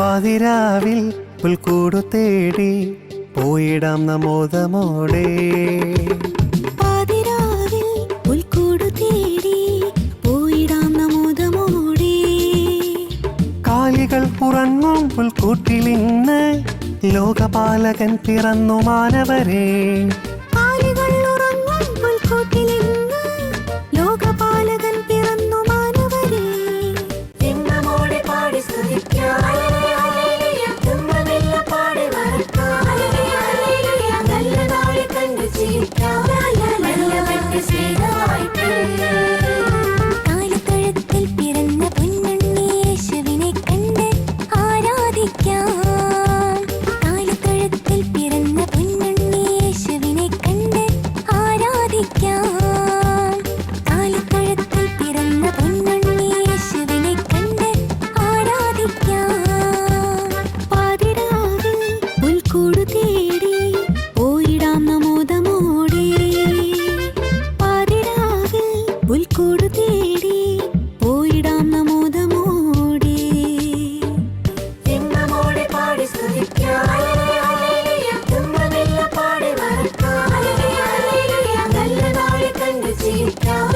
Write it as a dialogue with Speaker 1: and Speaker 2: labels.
Speaker 1: പാതിരാവിൽ പുൽക്കൂടു തേടി പോയിടാം നമോദമോടെ.
Speaker 2: പാതിരാവിൽ പുൽക്കൂടു തേടി പോയിടാം നമോദമോടെ.
Speaker 1: കാലികൾ ഉറങ്ങും പുൽക്കൂട്ടിലിന്ന് ലോകപാലകൻ പിറന്നു മാനവരെ.
Speaker 2: കാലികൾ ഉറങ്ങും പുൽക്കൂട്ടിലിന്ന് ലോകപാലകൻ കണ്ട് go.